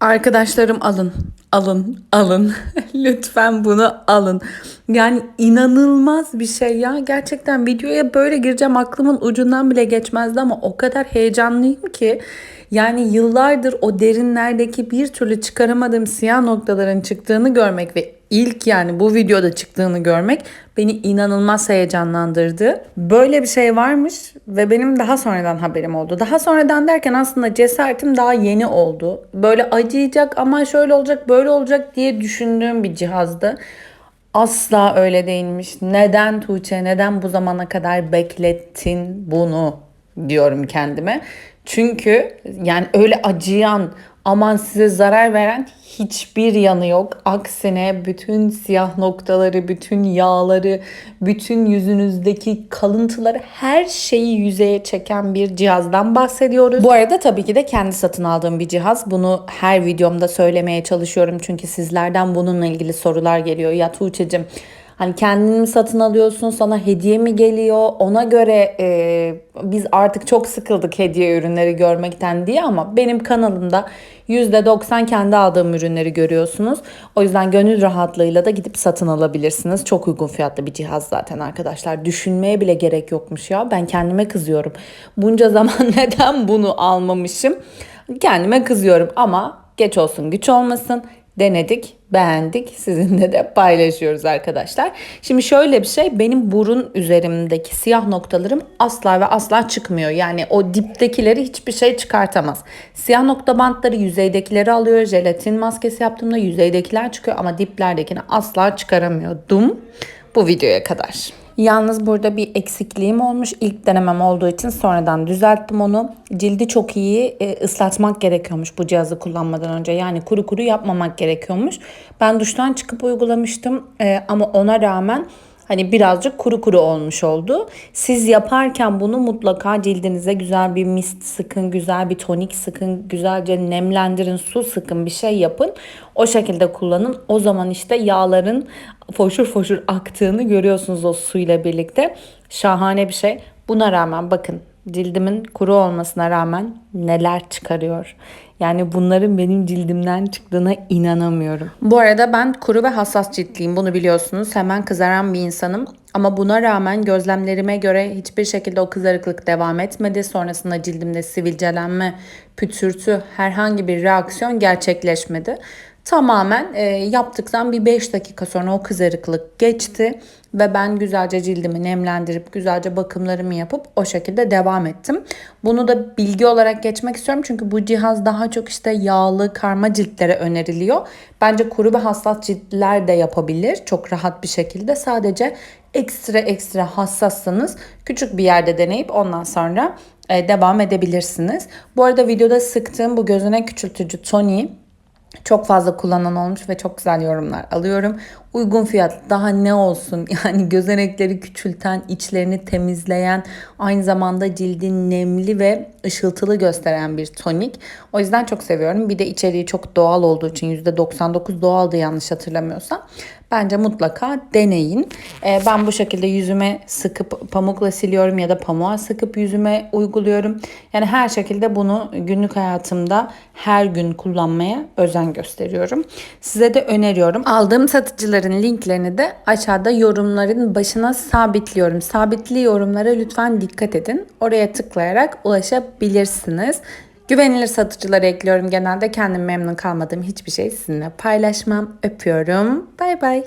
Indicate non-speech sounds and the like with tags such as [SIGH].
Arkadaşlarım alın, alın, alın. [LAUGHS] Lütfen bunu alın. Yani inanılmaz bir şey ya. Gerçekten videoya böyle gireceğim aklımın ucundan bile geçmezdi ama o kadar heyecanlıyım ki. Yani yıllardır o derinlerdeki bir türlü çıkaramadığım siyah noktaların çıktığını görmek ve ilk yani bu videoda çıktığını görmek beni inanılmaz heyecanlandırdı. Böyle bir şey varmış ve benim daha sonradan haberim oldu. Daha sonradan derken aslında cesaretim daha yeni oldu. Böyle acıyacak ama şöyle olacak böyle olacak diye düşündüğüm bir cihazdı. Asla öyle değilmiş. Neden Tuğçe, neden bu zamana kadar beklettin bunu diyorum kendime. Çünkü yani öyle acıyan, aman size zarar veren hiçbir yanı yok. Aksine bütün siyah noktaları, bütün yağları, bütün yüzünüzdeki kalıntıları her şeyi yüzeye çeken bir cihazdan bahsediyoruz. Bu arada tabii ki de kendi satın aldığım bir cihaz. Bunu her videomda söylemeye çalışıyorum çünkü sizlerden bununla ilgili sorular geliyor. Ya Tuğçe'cim Hani kendini mi satın alıyorsun, sana hediye mi geliyor? Ona göre e, biz artık çok sıkıldık hediye ürünleri görmekten diye ama benim kanalımda %90 kendi aldığım ürünleri görüyorsunuz. O yüzden gönül rahatlığıyla da gidip satın alabilirsiniz. Çok uygun fiyatlı bir cihaz zaten arkadaşlar. Düşünmeye bile gerek yokmuş ya. Ben kendime kızıyorum. Bunca [LAUGHS] zaman neden bunu almamışım? Kendime kızıyorum ama geç olsun güç olmasın denedik, beğendik. Sizinle de paylaşıyoruz arkadaşlar. Şimdi şöyle bir şey benim burun üzerimdeki siyah noktalarım asla ve asla çıkmıyor. Yani o diptekileri hiçbir şey çıkartamaz. Siyah nokta bantları yüzeydekileri alıyor. Jelatin maskesi yaptığımda yüzeydekiler çıkıyor ama diplerdekini asla çıkaramıyordum bu videoya kadar. Yalnız burada bir eksikliğim olmuş. İlk denemem olduğu için sonradan düzelttim onu. Cildi çok iyi e, ıslatmak gerekiyormuş bu cihazı kullanmadan önce. Yani kuru kuru yapmamak gerekiyormuş. Ben duştan çıkıp uygulamıştım e, ama ona rağmen hani birazcık kuru kuru olmuş oldu. Siz yaparken bunu mutlaka cildinize güzel bir mist sıkın, güzel bir tonik sıkın, güzelce nemlendirin, su sıkın bir şey yapın. O şekilde kullanın. O zaman işte yağların foşur foşur aktığını görüyorsunuz o suyla birlikte. Şahane bir şey. Buna rağmen bakın cildimin kuru olmasına rağmen neler çıkarıyor. Yani bunların benim cildimden çıktığına inanamıyorum. Bu arada ben kuru ve hassas ciltliyim bunu biliyorsunuz. Hemen kızaran bir insanım. Ama buna rağmen gözlemlerime göre hiçbir şekilde o kızarıklık devam etmedi. Sonrasında cildimde sivilcelenme, pütürtü, herhangi bir reaksiyon gerçekleşmedi. Tamamen e, yaptıktan bir 5 dakika sonra o kızarıklık geçti ve ben güzelce cildimi nemlendirip güzelce bakımlarımı yapıp o şekilde devam ettim. Bunu da bilgi olarak geçmek istiyorum çünkü bu cihaz daha çok işte yağlı karma ciltlere öneriliyor. Bence kuru ve hassas ciltler de yapabilir çok rahat bir şekilde. Sadece ekstra ekstra hassassanız küçük bir yerde deneyip ondan sonra e, devam edebilirsiniz. Bu arada videoda sıktığım bu gözüne küçültücü toniği çok fazla kullanan olmuş ve çok güzel yorumlar alıyorum. Uygun fiyat daha ne olsun [LAUGHS] yani gözenekleri küçülten, içlerini temizleyen, aynı zamanda cildin nemli ve ışıltılı gösteren bir tonik. O yüzden çok seviyorum. Bir de içeriği çok doğal olduğu için %99 doğaldı yanlış hatırlamıyorsam. Bence mutlaka deneyin. Ee, ben bu şekilde yüzüme sıkıp pamukla siliyorum ya da pamuğa sıkıp yüzüme uyguluyorum. Yani her şekilde bunu günlük hayatımda her gün kullanmaya özen gösteriyorum. Size de öneriyorum. Aldığım satıcıların linklerini de aşağıda yorumların başına sabitliyorum. Sabitli yorumlara lütfen dikkat edin. Oraya tıklayarak ulaşabilirsiniz. Güvenilir satıcıları ekliyorum genelde. Kendim memnun kalmadığım hiçbir şey sizinle paylaşmam. Öpüyorum. Bay bay.